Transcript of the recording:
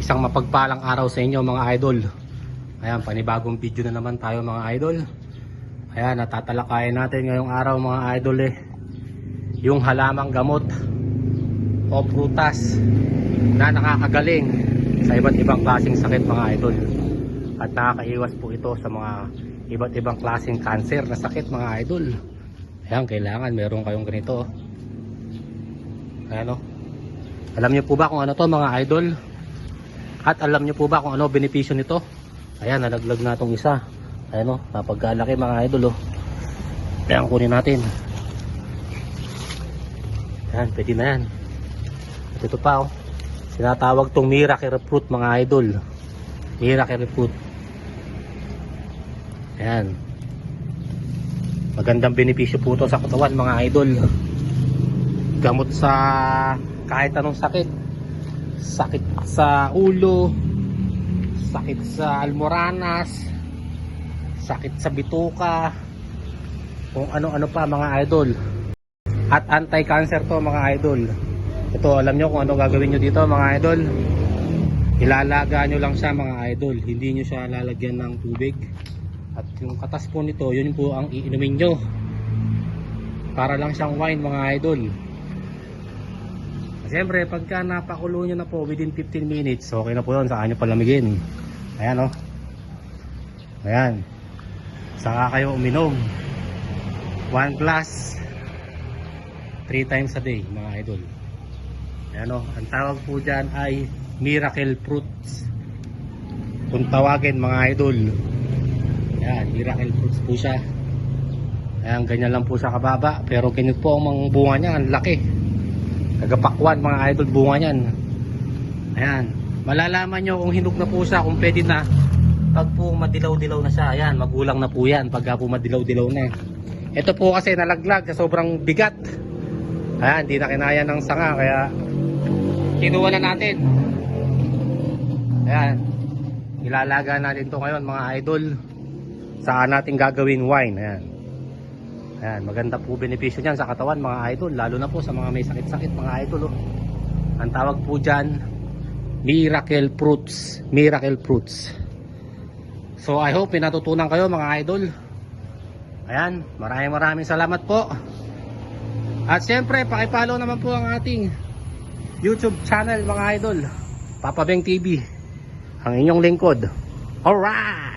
Isang mapagpalang araw sa inyo mga idol. Ayan, panibagong video na naman tayo mga idol. Ayan, natatalakayan natin ngayong araw mga idol eh. Yung halamang gamot o prutas na nakakagaling sa iba't ibang klaseng sakit mga idol. At nakakaiwas po ito sa mga iba't ibang klaseng cancer na sakit mga idol. Ayan, kailangan meron kayong ganito. Ayan o. Alam niyo po ba kung ano to mga idol? At alam niyo po ba kung ano benepisyo nito? Ayan, nalaglag na itong isa. Ayan o, napagkalaki mga idol o. Ayan, kunin natin. Ayan, pwede na yan. At ito pa o. Sinatawag tong miracle fruit mga idol. Miracle fruit. Ayan. Magandang benepisyo po ito sa katawan mga idol. Gamot sa kahit anong sakit. Sakit sa ulo, sakit sa almoranas, sakit sa bituka, kung ano-ano pa mga idol. At anti-cancer to mga idol. Ito, alam nyo kung ano gagawin nyo dito mga idol. Ilalaga nyo lang siya mga idol. Hindi nyo siya lalagyan ng tubig. At yung katas po nito, yun po ang iinumin nyo. Para lang siyang wine mga idol. Siyempre, pagka napakulo nyo na po within 15 minutes, okay na po yun. Saka nyo palamigin. Ayan o. Ayan. Saka kayo uminom. One glass. Three times a day, mga idol. Ayan o. Ang tawag po dyan ay miracle fruits. Kung tawagin, mga idol. Ayan, miracle fruits po siya. Ayan, ganyan lang po siya kababa. Pero ganyan po ang mga bunga niya. Ang laki. Kagapakwan mga idol bunga niyan. Ayan. Malalaman nyo kung hinog na po siya, kung pwede na. Pag po madilaw-dilaw na siya, ayan, magulang na po yan. Pagka po madilaw-dilaw na. Ito po kasi nalaglag sa sobrang bigat. Ayan, hindi na kinaya ng sanga, kaya kinuha na natin. Ayan. Ilalaga natin to ngayon mga idol. Saan natin gagawin wine. Ayan. Ayan, maganda po benepisyo niyan sa katawan mga idol, lalo na po sa mga may sakit-sakit mga idol. Oh. Ang tawag po diyan, miracle fruits, miracle fruits. So I hope pinatutunan kayo mga idol. Ayan, maraming maraming salamat po. At siyempre, pakipollow naman po ang ating YouTube channel mga idol. Papa Beng TV. Ang inyong lingkod. Alright!